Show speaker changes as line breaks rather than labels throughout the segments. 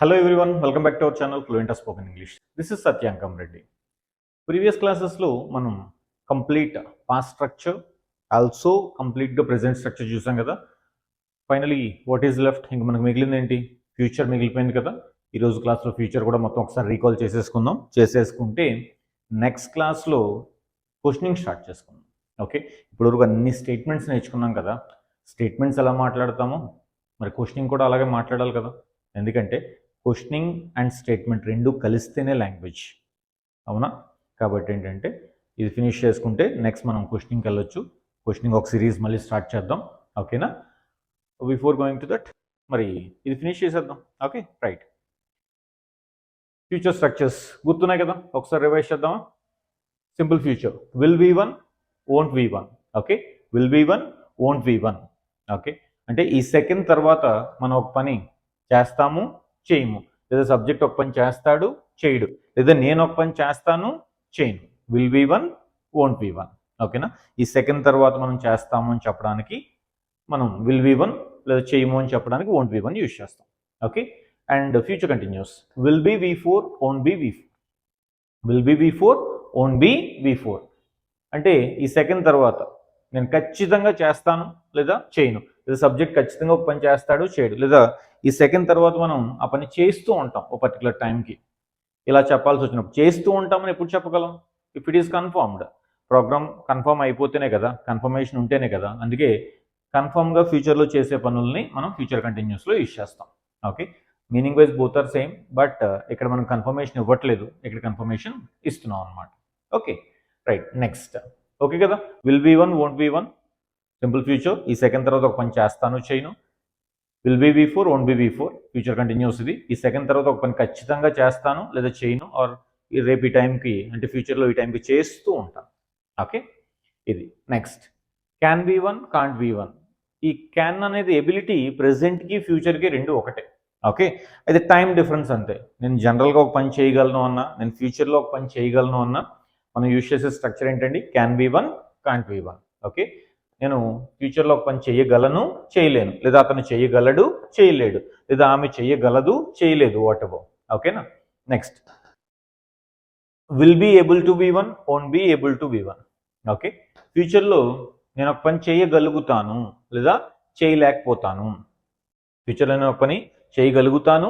Hello everyone, welcome back to our channel Fluent of Spoken English. This is Satyankam Reddy. Previous క్లాసెస్లో మనం complete past structure also కంప్లీట్గా present structure చూసాం కదా. Finally what is left ఇంకా మనకు మిగిలింది ఏంటి? ఫ్యూచర్ మిగిలిపోయింది కదా. ఈరోజు క్లాస్లో ఫ్యూచర్ కూడా మొత్తం ఒకసారి రీకాల్ చేసేసుకుందాం. చేసేసుకుంటే నెక్స్ట్ క్లాస్లో క్వశ్చనింగ్ స్టార్ట్ చేసుకుందాం. ఓకే ఇప్పటివరకు అన్ని స్టేట్మెంట్స్ నేర్చుకున్నాం కదా. స్టేట్మెంట్స్ ఎలా మాట్లాడతామో మరి క్వశ్చనింగ్ కూడా అలాగే మాట్లాడాలి కదా. ఎందుకంటే క్వశ్చనింగ్ అండ్ స్టేట్మెంట్ రెండు కలిస్తేనే లాంగ్వేజ్. అవునా? కాబట్టి ఏంటంటే ఇది ఫినిష్ చేసుకుంటే నెక్స్ట్ మనం క్వశ్చనింగ్కి వెళ్ళొచ్చు క్వశ్చనింగ్ ఒక సిరీస్ మళ్ళీ స్టార్ట్ చేద్దాం. ఓకేనా? బిఫోర్ గోయింగ్ టు దట్ మరి ఇది ఫినిష్ చేసేద్దాం. ఓకే? రైట్. ఫ్యూచర్ స్ట్రక్చర్స్ గుర్తున్నాయి కదా? ఒకసారి రివైజ్ చేద్దామా? Simple future. Will V one won't V one okay? Will V one won't V one okay? అంటే ఈ సెకండ్ తర్వాత మనం ఒక పని చేస్తాము. చేయము. లేదా సబ్జెక్ట్ ఒక పని చేస్తాడు చేయడు. లేదా నేను ఒక పని చేస్తాను చేయను. Will V one won't V one ఓకేనా ఈ సెకండ్ తర్వాత మనం చేస్తాము అని చెప్పడానికి మనం విల్ వి వన్ లేదా చేయము అని చెప్పడానికి ఓంట్ వి వన్ యూజ్ చేస్తాం. Okay and future continuous will be V four won't be V four will be V four won't be V four అంటే ఈ సెకండ్ తర్వాత నేను ఖచ్చితంగా చేస్తాను లేదా చేయను. లేదా సబ్జెక్ట్ ఖచ్చితంగా ఒక పని చేస్తాడు చేయడు. లేదా ఈ సెకండ్ తర్వాత మనం ఆ పని చేస్తూ ఉంటాం ఒక పర్టికులర్ టైంకి ఇలా చెప్పాల్సి వచ్చినప్పుడు చేస్తూ ఉంటామని ఎప్పుడు చెప్పగలం? If it is confirmed program confirm అయిపోతేనే కదా కన్ఫర్మేషన్ ఉంటేనే కదా. అందుకే కన్ఫర్మ్గా ఫ్యూచర్లో చేసే పనుల్ని మనం ఫ్యూచర్ కంటిన్యూస్లో యూజ్ చేస్తాం. Okay meaning wise both are same but ఇక్కడ మనం కన్ఫర్మేషన్ ఇవ్వట్లేదు. ఇక్కడ కన్ఫర్మేషన్ ఇస్తున్నాం అనమాట ఓకే రైట్ నెక్స్ట్ ఓకే కదా? Will V one won't V one simple future ఈ సెకండ్ తర్వాత ఒక పని చేస్తాను చేయను. Will be V four won't be V four future continuous ఇది ఈ సెకండ్ తర్వాత ఒక పని ఖచ్చితంగా చేస్తాను లేదా చేయను ఆర్ రేపు ఈ టైంకి అంటే ఫ్యూచర్లో ఈ టైంకి చేస్తూ ఉంటాను. ఓకే ఇది. Next can V one can't V one ఈ క్యాన్ అనేది ఎబిలిటీ ప్రెసెంట్కి ఫ్యూచర్కి రెండు ఒకటే. ఓకే అయితే టైం డిఫరెన్స్ అంతే. నేను జనరల్గా ఒక పని చేయగలను అన్నా నేను ఫ్యూచర్లో ఒక పని చేయగలను అన్నా మనం యూజ్ చేసే స్ట్రక్చర్ ఏంటండి? Can V one can't V one okay నేను ఫ్యూచర్లో ఒక పని చేయగలను చేయలేను. లేదా అతను చేయగలడు చేయలేడు. లేదా ఆమె చేయగలదు చేయలేదు వాట్ అబౌ ఓకేనా? Next will be able to V one won't be able to V one okay? ఫ్యూచర్లో నేను ఒక పని చేయగలుగుతాను లేదా చేయలేకపోతాను. ఫ్యూచర్లో నేను ఒక పని చేయగలుగుతాను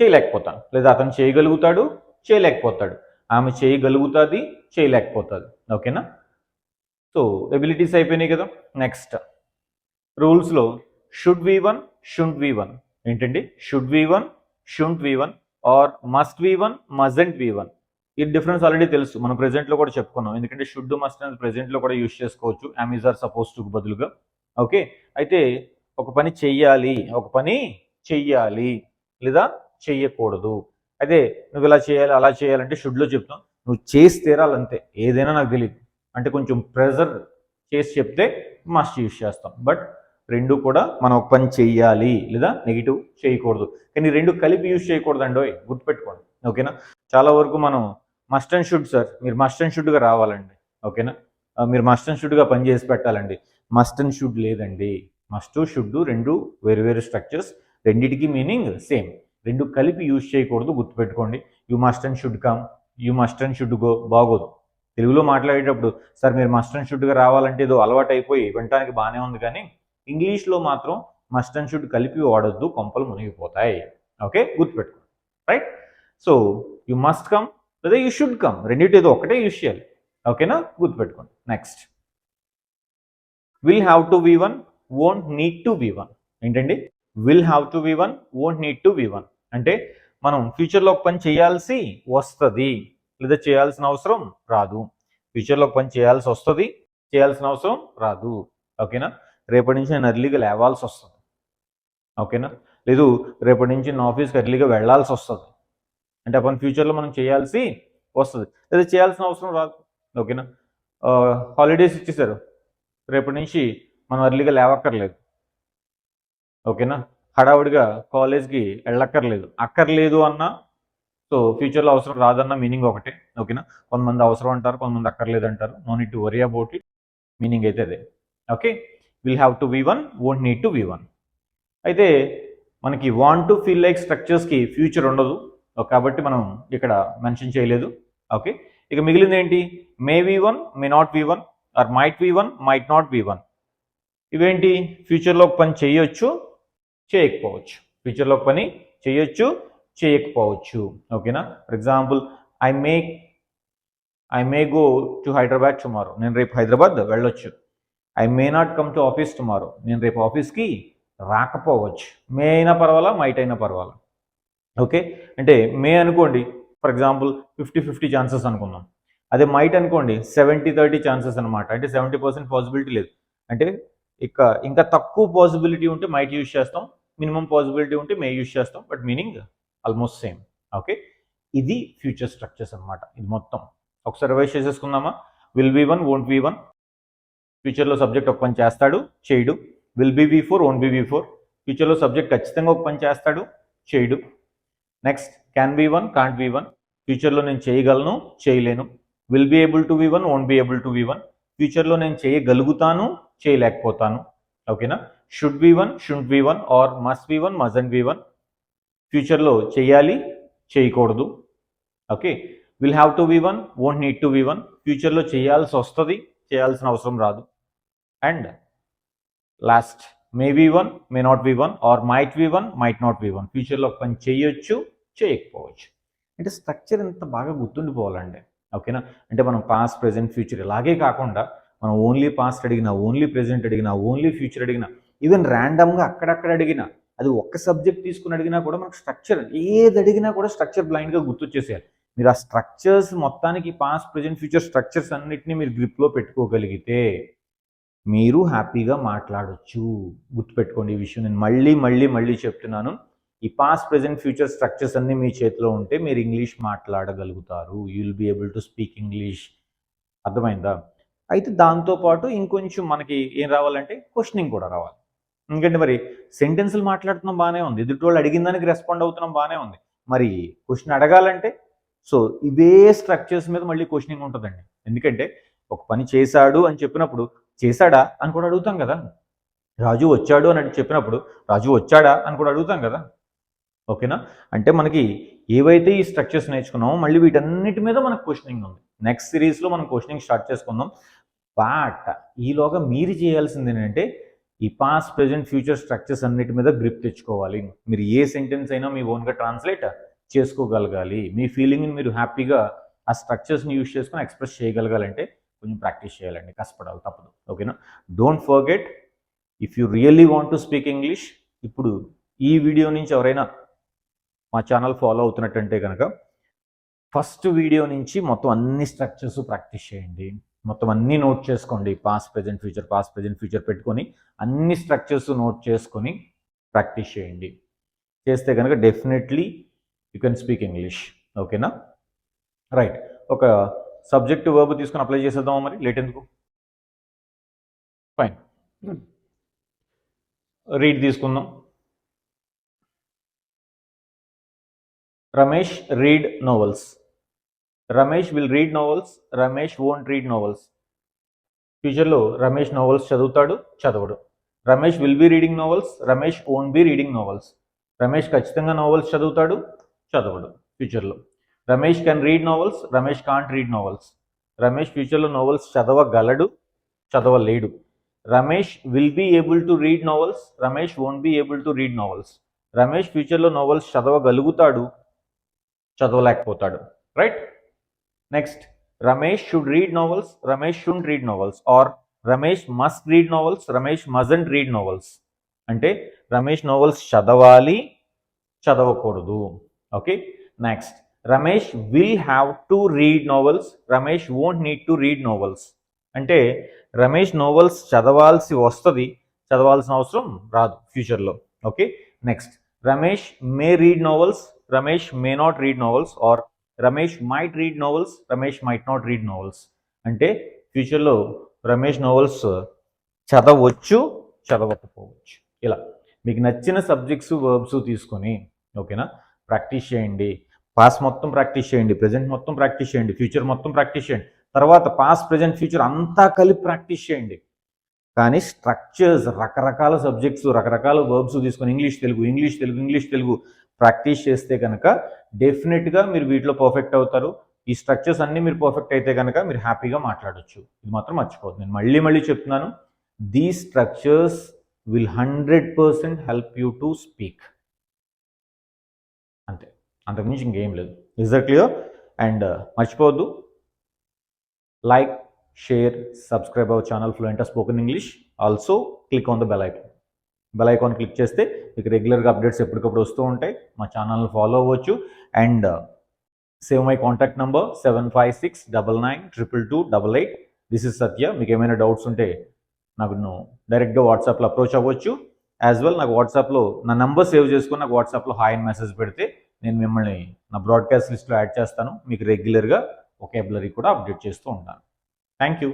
చేయలేకపోతాను. లేదా అతను చేయగలుగుతాడు చేయలేకపోతాడు. ఆమె చేయగలుగుతుంది చేయలేకపోతుంది. ఓకేనా? సో ఎబిలిటీస్ అయిపోయినాయి కదా. Next రూల్స్లో should V one shouldn't V one ఏంటండి? Should V one shouldn't V one or must V one mustn't V one ఈ డిఫరెన్స్ ఆల్రెడీ తెలుసు. మనం ప్రెజెంట్లో కూడా చెప్పుకున్నాం. ఎందుకంటే షుడ్ మస్ట్ అనేది ప్రెజెంట్లో కూడా యూజ్ చేసుకోవచ్చు. Am is are supposed to బదులుగా. ఓకే అయితే ఒక పని చెయ్యాలి. ఒక పని చెయ్యాలి. లేదా చెయ్యకూడదు. అదే నువ్వు ఇలా చేయాలి అలా చేయాలంటే షుడ్లో చెప్తాం. నువ్వు చేసి తీరాలంతే ఏదైనా నాకు తెలియదు అంటే కొంచెం ప్రెజర్ చేసి చెప్తే మస్ట్ యూజ్ చేస్తాం. బట్ రెండు కూడా మనం ఒక పని చెయ్యాలి లేదా నెగిటివ్ చేయకూడదు. కానీ రెండు కలిపి యూజ్ చేయకూడదండి ఓయ్ గుర్తుపెట్టుకోండి. ఓకేనా? చాలా వరకు మనం మస్ట్ అండ్ షుడ్ సార్ మీరు మస్ట్ అండ్ షుడ్గా రావాలండి. ఓకేనా? మీరు మస్ట్ అండ్ షుడ్గా పని చేసి పెట్టాలండి. మస్ట్ అండ్ షుడ్ లేదండి. మస్ట్ షుడ్ రెండు వేరు వేరు స్ట్రక్చర్స్ రెండిటికి మీనింగ్ సేమ్. రెండు కలిపి యూజ్ చేయకూడదు గుర్తుపెట్టుకోండి. You must and should come you must and should go బాగోదు. తెలుగులో మాట్లాడేటప్పుడు సార్ మీరు మస్ట్ అండ్ షుడ్గా రావాలంటే ఏదో అలవాటు అయిపోయి వినటానికి బాగానే ఉంది కానీ ఇంగ్లీష్లో మాత్రం మస్ట్ అండ్ షుడ్ కలిపి వాడొద్దు కొంపలు మునిగిపోతాయి. ఓకే? గుర్తుపెట్టుకోండి. Right? So you must come లేదా యూ షుడ్ కమ్. రెండింటి ఏదో ఒకటే యూస్ చేయాలి. ఓకేనా? గుర్తుపెట్టుకోండి. Next. Will have to V one won't need to V one ఏంటండి? Will have to V one won't need to V one అంటే మనం ఫ్యూచర్లో ఒక పని చేయాల్సి వస్తుంది. లేదా చేయాల్సిన అవసరం రాదు. ఫ్యూచర్లో పని చేయాల్సి వస్తుంది చేయాల్సిన అవసరం రాదు. ఓకేనా? రేపటి నుంచి నేను ఎర్లీగా లేవాల్సి వస్తుంది. ఓకేనా? లేదు రేపటి నుంచి నా ఆఫీస్కి ఎర్లీగా వెళ్ళాల్సి వస్తుంది. అంటే అప్పుడు ఫ్యూచర్లో మనం చేయాల్సి వస్తుంది. లేదా చేయాల్సిన అవసరం రాదు. ఓకేనా? హాలిడేస్ ఇచ్చేసారు రేపటి నుంచి మనం ఎర్లీగా లేవక్కర్లేదు. ఓకేనా? హడావుడిగా కాలేజ్కి వెళ్ళక్కర్లేదు. అక్కర్లేదు అన్నా సో ఫ్యూచర్లో అవసరం రాదన్న మీనింగ్ ఒకటే ఓకేనా కొంతమంది అవసరం అంటారు కొంతమంది అక్కర్లేదు అంటారు. No need to worry about it meaning అయితే అదే. Okay will have to V one won't need to V one అయితే మనకి వాంట్ టు ఫీల్ లైక్ స్ట్రక్చర్స్కి ఫ్యూచర్ ఉండదు. కాబట్టి మనం ఇక్కడ మెన్షన్ చేయలేదు. ఓకే ఇక మిగిలింది ఏంటి? May V one may not V one or might V one might not V one ఇవేంటి? ఫ్యూచర్లో ఒక పని చేయొచ్చు చేయకపోవచ్చు. ఫ్యూచర్లో ఒక పని చేయొచ్చు చేయకపోవచ్చు. ఓకేనా? For example I may I may go to Hyderabad tomorrow నేను రేపు హైదరాబాద్ వెళ్ళొచ్చు. I may not come to office tomorrow నేను రేపు ఆఫీస్కి రాకపోవచ్చు. మే అయినా పర్వాలా? మైట్ అయినా పర్వాలా? ఓకే? అంటే మే అనుకోండి for example fifty fifty chances అనుకుందాం. అదే మైట్ అనుకోండి సెవెంటీ థర్టీ ఛాన్సెస్ అనమాట అంటే సెవెంటీ పర్సెంట్ పాసిబిలిటీ లేదు. అంటే ఇక ఇంకా తక్కువ పాసిబిలిటీ ఉంటే మైట్ యూజ్ చేస్తాం. మినిమం పాసిబిలిటీ ఉంటే మే యూజ్ చేస్తాం. But meaning almost same okay ఇది ఫ్యూచర్ స్ట్రక్చర్స్ అనమాట ఇది మొత్తం. ఒకసారి revise చేసేసుకుందామా? Will V one won't V one ఫ్యూచర్లో సబ్జెక్ట్ ఒక పని చేస్తాడు చేయడు. Will be V four won't be V four ఫ్యూచర్లో సబ్జెక్ట్ ఖచ్చితంగా ఒక పని చేస్తాడు చేయడు. Next can V one can't V one ఫ్యూచర్లో నేను చేయగలను చేయలేను. Will be able to V one won't be able to V one ఫ్యూచర్లో నేను చేయగలుగుతాను చేయలేకపోతాను. ఓకేనా should V one should V one or must V one mustn't V one ఫ్యూచర్లో చేయాలి చేయకూడదు. Okay? Will have to V one won't need to V one ఫ్యూచర్లో చేయాల్సి వస్తుంది చేయాల్సిన అవసరం రాదు. And last may V one may not V one or might V one might not V one ఫ్యూచర్లో ఒక పని చేయొచ్చు చేయకపోవచ్చు. అంటే స్ట్రక్చర్ ఎంత బాగా గుర్తుండిపోవాలండి. ఓకేనా? అంటే మనం పాస్ట్ ప్రెజెంట్ ఫ్యూచర్ ఇలాగే కాకుండా మనం ఓన్లీ పాస్ట్ అడిగినా ఓన్లీ ప్రెజెంట్ అడిగినా ఓన్లీ ఫ్యూచర్ అడిగినా ఈవెన్ ర్యాండమ్గా అక్కడక్కడ అడిగినా అది ఒక్క సబ్జెక్ట్ తీసుకుని అడిగినా కూడా మనకు స్ట్రక్చర్ ఏది అడిగినా కూడా స్ట్రక్చర్ బ్లైండ్గా గుర్తొచ్చేసేయాలి. మీరు ఆ స్ట్రక్చర్స్ మొత్తానికి పాస్ట్ ప్రెజెంట్ ఫ్యూచర్ స్ట్రక్చర్స్ అన్నిటిని మీరు గ్రిప్లో పెట్టుకోగలిగితే మీరు హ్యాపీగా మాట్లాడచ్చు. గుర్తుపెట్టుకోండి ఈ విషయం. నేను మళ్ళీ మళ్ళీ మళ్ళీ చెప్తున్నాను. ఈ పాస్ట్ ప్రెజెంట్ ఫ్యూచర్ స్ట్రక్చర్స్ అన్నీ మీ చేతిలో ఉంటే మీరు English మాట్లాడగలుగుతారు. You will be able to speak English అర్థమైందా? అయితే దాంతోపాటు ఇంకొంచెం మనకి ఏం రావాలంటే క్వశ్చనింగ్ కూడా రావాలి. ఎందుకంటే మరి? సెంటెన్సులు మాట్లాడుతున్నాం బాగానే ఉంది. ఎదుటి వాళ్ళు అడిగిన దానికి రెస్పాండ్ అవుతున్నాం బాగానే ఉంది. మరి క్వశ్చన్ అడగాలంటే సో ఇవే స్ట్రక్చర్స్ మీద మళ్ళీ క్వశ్చనింగ్ ఉంటుందండి. ఎందుకంటే ఒక పని చేశాడు అని చెప్పినప్పుడు చేశాడా అని కూడా అడుగుతాం కదా. రాజు వచ్చాడు అని చెప్పినప్పుడు రాజు వచ్చాడా అని కూడా అడుగుతాం కదా. ఓకేనా? అంటే మనకి ఏవైతే ఈ స్ట్రక్చర్స్ నేర్చుకున్నామో మళ్ళీ వీటన్నిటి మీద మనకు క్వశ్చనింగ్ ఉంది. నెక్స్ట్ సిరీస్లో మనం క్వశ్చనింగ్ స్టార్ట్ చేసుకుందాం. బట్ ఈలోగా మీరు చేయాల్సింది ఏంటంటే ఈ పాస్ట్ ప్రెజెంట్ ఫ్యూచర్ స్ట్రక్చర్స్ అన్నిటి మీద గ్రిప్ తెచ్చుకోవాలి. మీరు ఏ సెంటెన్స్ అయినా మీ ఓన్గా ట్రాన్స్లేట్ చేసుకోగలగాలి. మీ ఫీలింగ్ని మీరు హ్యాపీగా ఆ స్ట్రక్చర్స్ని యూజ్ చేసుకొని ఎక్స్ప్రెస్ చేయగలగాలంటే కొంచెం ప్రాక్టీస్ చేయాలండి. కష్టపడాలి తప్పదు. ఓకేనా don't forget if you really want to speak English ఇప్పుడు ఈ వీడియో నుంచి ఎవరైనా మా ఛానల్ ఫాలో అవుతున్నట్టంటే కనుక ఫస్ట్ వీడియో నుంచి మొత్తం అన్ని స్ట్రక్చర్స్ ప్రాక్టీస్ చేయండి. మొత్తం అన్నీ నోట్ చేసుకోండి. Past present future past present future పెట్టుకొని అన్ని స్ట్రక్చర్స్ నోట్ చేసుకొని ప్రాక్టీస్ చేయండి. చేస్తే కనుక definitely you can speak English ఓకేనా రైట్ ఒక సబ్జెక్ట్ వర్బ్ తీసుకొని అప్లై చేసేద్దామా మరి? లేట్ ఎందుకు? ఫైన్ రీడ్ తీసుకుందాం. Ramesh read novels Ramesh will read novels Ramesh won't read novels ఫ్యూచర్లో రమేష్ నోవెల్స్ చదువుతాడు చదవడు. Ramesh will be reading novels Ramesh won't be reading novels Ramesh ఖచ్చితంగా నోవెల్స్ చదువుతాడు చదవడు ఫ్యూచర్లో Ramesh can read novels Ramesh can't read novels Ramesh ఫ్యూచర్లో novels చదవగలడు చదవలేడు. Ramesh will be able to read novels Ramesh won't be able to read novels Ramesh ఫ్యూచర్లో novels చదవగలుగుతాడు చదవలేకపోతాడు. Right next Ramesh should read novels Ramesh should read novels or Ramesh must read novels Ramesh mustn't read novels అంటే Ramesh novels చదవాలి చదవకూడదు. Okay next Ramesh will have to read novels Ramesh won't need to read novels అంటే Ramesh novels చదవాల్సి వస్తుంది. చదవాల్సిన అవసరం రాదు ఫ్యూచర్లో okay next Ramesh may read novels Ramesh may not read novels or Ramesh might read novels Ramesh might not read novels అంటే ఫ్యూచర్లో Ramesh novels చదవచ్చు చదవకపోవచ్చు. ఇలా. మీకు నచ్చిన సబ్జెక్ట్స్ వర్బ్స్ తీసుకొని ఓకేనా ప్రాక్టీస్ చేయండి. పాస్ మొత్తం ప్రాక్టీస్ చేయండి. ప్రజెంట్ మొత్తం ప్రాక్టీస్ చేయండి. ఫ్యూచర్ మొత్తం ప్రాక్టీస్ చేయండి. తర్వాత పాస్ ప్రజెంట్ ఫ్యూచర్ అంతా కలిపి ప్రాక్టీస్ చేయండి. కానీ స్ట్రక్చర్స్ రకరకాల సబ్జెక్ట్స్ రకరకాల వర్బ్స్ తీసుకొని English Telugu English Telugu English Telugu practice చేస్తే కనుక డెఫినెట్గా మీరు వీటిలో పర్ఫెక్ట్ అవుతారు. ఈ స్ట్రక్చర్స్ అన్నీ మీరు పర్ఫెక్ట్ అయితే కనుక మీరు హ్యాపీగా మాట్లాడొచ్చు. ఇది మాత్రం మర్చిపోవద్దు. నేను మళ్ళీ మళ్ళీ చెప్తున్నాను. These structures will hundred percent help you to speak అంతే. అంతకుమించి ఇంకేం లేదు. ఇస్ దట్ క్లియర్ అండ్ మర్చిపోవద్దు. Like share subscribe our channel fluent spoken English also click on the bell icon bell icon click చేస్తే మీకు రెగ్యులర్గా అప్డేట్స్ ఎప్పటికప్పుడు వస్తూ ఉంటాయి. మా ఛానల్ని ఫాలో అవ్వచ్చు. And save my contact number seven five six double nine triple two double eight this is Satya మీకు ఏమైనా డౌట్స్ ఉంటే నాకు నువ్వు డైరెక్ట్గా వాట్సాప్లో అప్రోచ్ అవ్వచ్చు. యాజ్ వెల్ నాకు వాట్సాప్లో నా నంబర్ సేవ్ చేసుకుని నాకు వాట్సాప్లో హాయ్ అని మెసేజ్ పెడితే నేను మిమ్మల్ని నా బ్రాడ్కాస్ట్ లిస్ట్లో యాడ్ చేస్తాను. మీకు రెగ్యులర్గా ఒకేబులరీ కూడా అప్డేట్ చేస్తూ ఉంటాను. Thank you